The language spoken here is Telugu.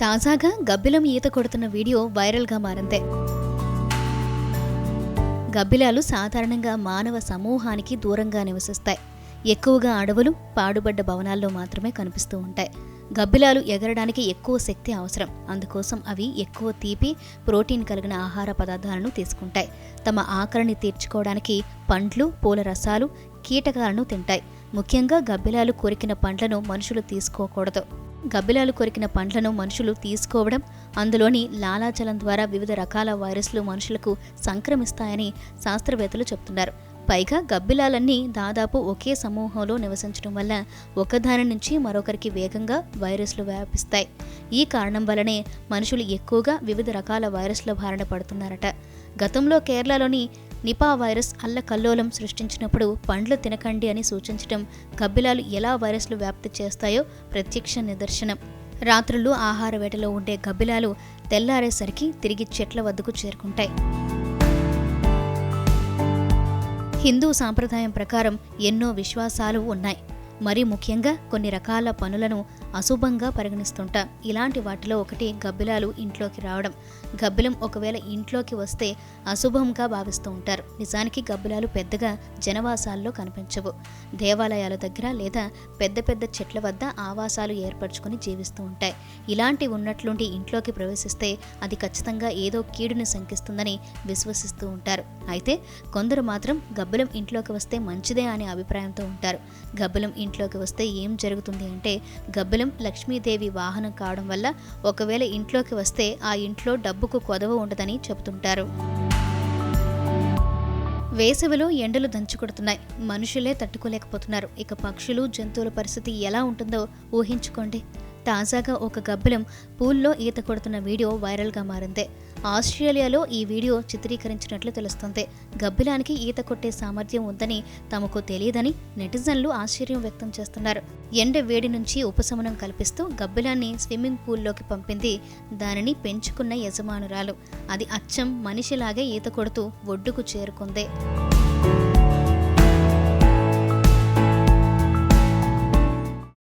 తాజాగా గబ్బిలం ఈత కొడుతున్న వీడియో వైరల్గా మారిందే. గబ్బిలాలు సాధారణంగా మానవ సమూహానికి దూరంగా నివసిస్తాయి. ఎక్కువగా అడవులు పాడుబడ్డ భవనాల్లో మాత్రమే కనిపిస్తూ ఉంటాయి. గబ్బిలాలు ఎగరడానికి ఎక్కువ శక్తి అవసరం. అందుకోసం అవి ఎక్కువ తీపి ప్రోటీన్ కలిగిన ఆహార పదార్థాలను తీసుకుంటాయి. తమ ఆకలిని తీర్చుకోవడానికి పండ్లు పూల రసాలు కీటకాలను తింటాయి. ముఖ్యంగా గబ్బిలాలు కొరికిన పండ్లను మనుషులు తీసుకోకూడదు. గబ్బిలాలు కొరికిన పండ్లను మనుషులు తీసుకోవడం అందులోని లాలాజలం ద్వారా వివిధ రకాల వైరస్లు మనుషులకు సంక్రమిస్తాయని శాస్త్రవేత్తలు చెబుతున్నారు పైగా గబ్బిలాలన్నీ దాదాపు ఒకే సమూహంలో నివసించడం వల్ల ఒకదాని నుంచి మరొకరికి వేగంగా వైరస్లు వ్యాపిస్తాయి. ఈ కారణం వల్లనే మనుషులు ఎక్కువగా వివిధ రకాల వైరస్ల బారిన పడుతున్నారట. గతంలో కేరళలోని నిపా వైరస్ అల్లకల్లోలం సృష్టించినప్పుడు పండ్లు తినకండి అని సూచించడం గబ్బిలాలు ఎలా వైరస్లు వ్యాప్తి చేస్తాయో ప్రత్యక్ష నిదర్శనం. రాత్రులు ఆహార వేటలో ఉండే గబ్బిలాలు తెల్లారేసరికి తిరిగి చెట్ల వద్దకు చేరుకుంటాయి. హిందూ సాంప్రదాయం ప్రకారం ఎన్నో విశ్వాసాలు ఉన్నాయి. మరి ముఖ్యంగా కొన్ని రకాల పనులను అశుభంగా పరిగణిస్తుంటాం. ఇలాంటి వాటిలో ఒకటి గబ్బిలాలు ఇంట్లోకి రావడం. గబ్బిలం ఒకవేళ ఇంట్లోకి వస్తే అశుభంగా భావిస్తూ ఉంటారు. నిజానికి గబ్బిలాలు పెద్దగా జనవాసాల్లో కనిపించవు. దేవాలయాల దగ్గర లేదా పెద్ద పెద్ద చెట్ల వద్ద ఆవాసాలు ఏర్పరచుకొని జీవిస్తూ ఉంటాయి. ఇలాంటి ఉన్నట్లుండి ఇంట్లోకి ప్రవేశిస్తే అది ఖచ్చితంగా ఏదో కీడుని శంకిస్తుందని విశ్వసిస్తూ ఉంటారు. అయితే కొందరు మాత్రం గబ్బిలం ఇంట్లోకి వస్తే మంచిదే అనే అభిప్రాయంతో ఉంటారు. గబ్బిలం ఇంట్లోకి వస్తే ఏం జరుగుతుంది అంటే గబ్బిలం లక్ష్మీదేవి వాహనం కావడం వల్ల ఒకవేళ ఇంట్లోకి వస్తే ఆ ఇంట్లో డబ్బుకు కొదవ ఉండదని చెబుతుంటారు. వేసవిలో ఎండలు దంచుకొడుతున్నాయి. మనుషులే తట్టుకోలేకపోతున్నారు. ఇక పక్షులు జంతువుల పరిస్థితి ఎలా ఉంటుందో ఊహించుకోండి. తాజాగా ఒక గబ్బిలం పూల్లో ఈత కొడుతున్న వీడియో వైరల్గా మారింది. ఆస్ట్రేలియాలో ఈ వీడియో చిత్రీకరించినట్లు తెలుస్తుంది. గబ్బిలానికి ఈత కొట్టే సామర్థ్యం ఉందని తమకు తెలియదని నెటిజన్లు ఆశ్చర్యం వ్యక్తం చేస్తున్నారు. ఎండ వేడి నుంచి ఉపశమనం కల్పిస్తూ గబ్బిలాన్ని స్విమ్మింగ్ పూల్లోకి పంపింది దానిని పెంచుకున్న యజమానురాలు. అది అచ్చం మనిషిలాగే ఈత కొడుతూ ఒడ్డుకు చేరుకుంది.